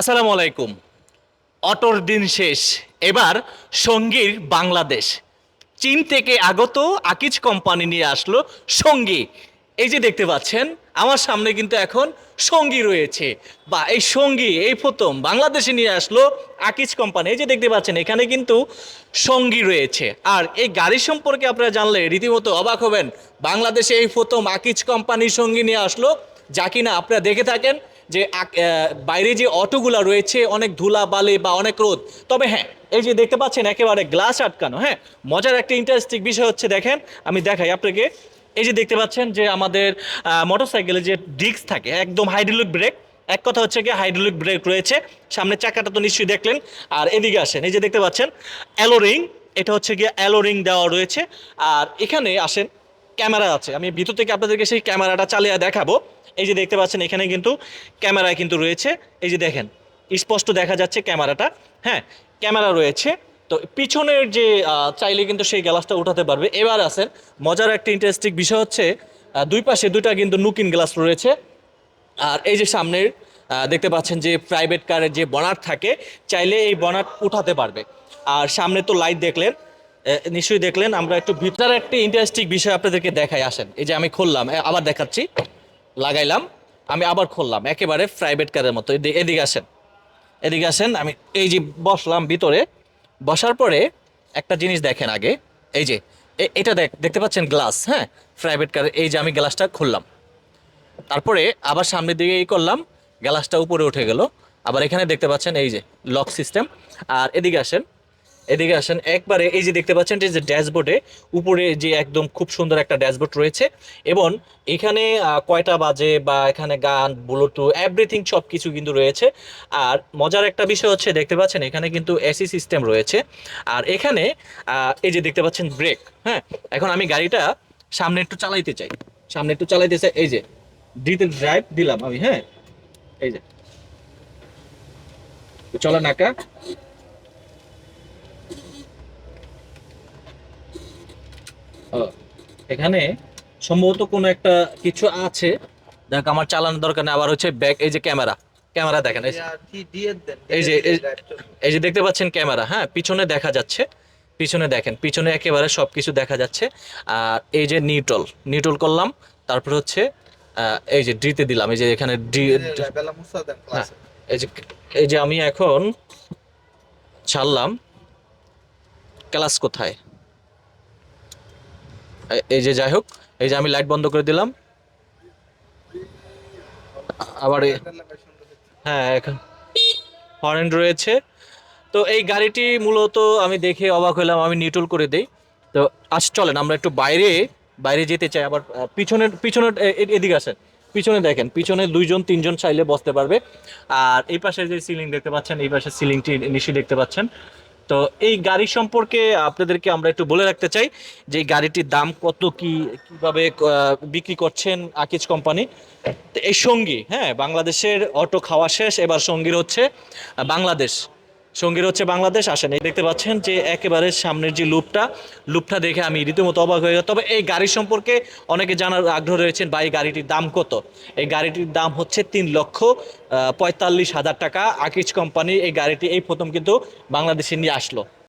আসসালামু আলাইকুম। অটোর দিন শেষ। এবার সঙ্গীর বাংলাদেশ। চীন থেকে আগত আকিজ কোম্পানি নিয়ে আসলো সঙ্গী। এই যে দেখতে পাচ্ছেন, আমার সামনে কিন্তু এখন সঙ্গী রয়েছে। বা এই সঙ্গী, এই প্রথম বাংলাদেশে নিয়ে আসলো আকিজ কোম্পানি। এই যে দেখতে পাচ্ছেন, এখানে কিন্তু সঙ্গী রয়েছে। আর এই গাড়ি সম্পর্কে আপনারা জানলে রীতিমতো অবাক হবেন। বাংলাদেশে এই প্রথম আকিজ কোম্পানির সঙ্গী নিয়ে আসলো, যা কিনা আপনারা দেখে থাকেন। যে বাইরে যে অটোগুলা রয়েছে, অনেক ধুলা বালি বা অনেক রোদ। তবে হ্যাঁ এই যে দেখতে পাচ্ছেন একেবারে গ্লাস আটকানো হ্যাঁ? মজার একটা ইন্টারেস্টিং বিষয় হচ্ছে, দেখেন, আমি দেখাই আপনাকে। এই যে দেখতে পাচ্ছেন যে আমাদের মোটরসাইকেলে যে ডিস্ক থাকে, একদম হাইড্রোলিক ব্রেক এক কথা হচ্ছে কি হাইড্রোলিক ব্রেক রয়েছে। সামনে চাকাটা তো নিশ্চয়ই দেখলেন। আর এদিকে আসেন, এই যে দেখতে পাচ্ছেন অ্যালো রিং এটা হচ্ছে গিয়ে অ্যালো রিং দেওয়া রয়েছে। আর এখানে আসেন, ক্যামেরা আছে। আমি ভিতর থেকে আপনাদেরকে সেই ক্যামেরাটা চালিয়ে দেখাবো। এই যে দেখতে পাচ্ছেন, এখানে কিন্তু ক্যামেরা কিন্তু রয়েছে। এই যে দেখেন, স্পষ্ট দেখা যাচ্ছে ক্যামেরাটা। হ্যাঁ ক্যামেরা রয়েছে। তো পিছনের যে চাইলে কিন্তু সেই গ্লাসটা উঠাতে পারবে। এবার আছেন মজার একটা ইন্টারেস্টিং বিষয় হচ্ছে দুই পাশে দুইটা কিন্তু নুকিন গ্লাস রয়েছে। আর এই যে সামনের দেখতে পাচ্ছেন যে প্রাইভেট কারের যে বনাট থাকে, চাইলে এই বনাট উঠাতে পারবে। আর সামনে তো লাইট দেখলেন নিশ্চয়ই দেখলেন, আমরা একটু ভিতরে একটা ইন্টারেস্টিং বিষয় আপনাদেরকে দেখাই, আসেন। এই যে আমি খুললাম আবার দেখাচ্ছি। লাগাইলাম, আমি আবার খুললাম, একেবারে প্রাইভেট কারের মতো। এদিকে আসেন এদিকে আসেন, আমি এই যে বসলাম ভিতরে, বসার পরে একটা জিনিস দেখেন আগে, এই যে এটা দেখ, দেখতে পাচ্ছেন গ্লাস হ্যাঁ? প্রাইভেট কারের এই যে আমি গ্লাসটা খুললাম। তারপরে আবার সামনের দিকে এই করলাম গ্লাসটা উপরে উঠে গেল। আবার এখানে দেখতে পাচ্ছেন এই যে লক সিস্টেম আর এদিকে আসেন এদিকে আসেন, একবারে এই যে দেখতে পাচ্ছেন যে ড্যাশবোর্ডে উপরে যে একদম খুব সুন্দর একটা ড্যাশবোর্ড রয়েছে এবং এখানে কয়টা বাজে বা এখানে গান, ব্লুটুথ এভরিথিং সব কিছু কিন্তু রয়েছে। আর মজার একটা বিষয় হচ্ছে, দেখতে পাচ্ছেন এখানে কিন্তু এসি সিস্টেম রয়েছে। আর এখানে এই যে দেখতে পাচ্ছেন ব্রেক হ্যাঁ? এখন আমি গাড়িটা সামনে একটু চালাইতে চাই। সামনে একটু চালাইতে চাই, এই যে দিতে ড্রাইভ দিলাম আমি হ্যাঁ? এই যে। চলো নাকা এখানে সম্ভবত কোনো একটা কিছু আছে। দেখ আমার চালানোর দরকার নেই। আবার হচ্ছে ব্যাক এই যে ক্যামেরা। ক্যামেরা দেখেন এই- এই যে এই- যে দেখতে পাচ্ছেন ক্যামেরা হ্যাঁ? পিছনে দেখা যাচ্ছে। পিছনে দেখেন পিছনে একেবারে সব কিছু দেখা যাচ্ছে। আর এই যে নিউট্রল নিউট্রল করলাম। তারপর হচ্ছে আহ, এই যে ডিতে দিলাম। এই যে এখানে ডি হ্যাঁ এই যে এই যে আমি এখন ছাড়লাম। ক্লাস কোথায়? এই যে যাই হোক, এই যে আমি লাইট বন্ধ করে দিলাম। আবার হ্যাঁ এখন হরেন রয়েছে। তো এই গাড়িটি মূলত আমি দেখে অবাক হলাম আমি নিউট্রল করে দেই। তো আজ চলেন, আমরা একটু বাইরে বাইরে যেতে চাই, আবার পিছনের পিছনের এদিকে আসেন। পিছনে দেখেন, পিছনে দুইজন, তিনজন চাইলে বসতে পারবে। আর এই পাশে যে সিলিং দেখতে পাচ্ছেন, এই পাশে সিলিংটি নিশ্চয়ই দেখতে পাচ্ছেন। তো এই গাড়ি সম্পর্কে আপনাদেরকে আমরা একটু বলে রাখতে চাই যে গাড়িটির দাম কত, কি, কীভাবে বিক্রি করছেন আকিজ কোম্পানি। তো এই সঙ্গী হ্যাঁ বাংলাদেশের অটো খাওয়া শেষ, এবার সঙ্গীর হচ্ছে বাংলাদেশ। সঙ্গীর হচ্ছে বাংলাদেশ, আসেন। এই দেখতে পাচ্ছেন যে একেবারে সামনের যে লুপটা লুপটা দেখে আমি রীতিমতো অবাক হয়ে যাই তবে এই গাড়ি সম্পর্কে অনেকে জানার আগ্রহ রয়েছেন বা এই গাড়িটির দাম কত? এই গাড়িটির দাম হচ্ছে তিন লক্ষ পঁয়তাল্লিশ হাজার টাকা। আকিজ কোম্পানি এই গাড়িটি এই প্রথম কিন্তু বাংলাদেশে নিয়ে আসলো।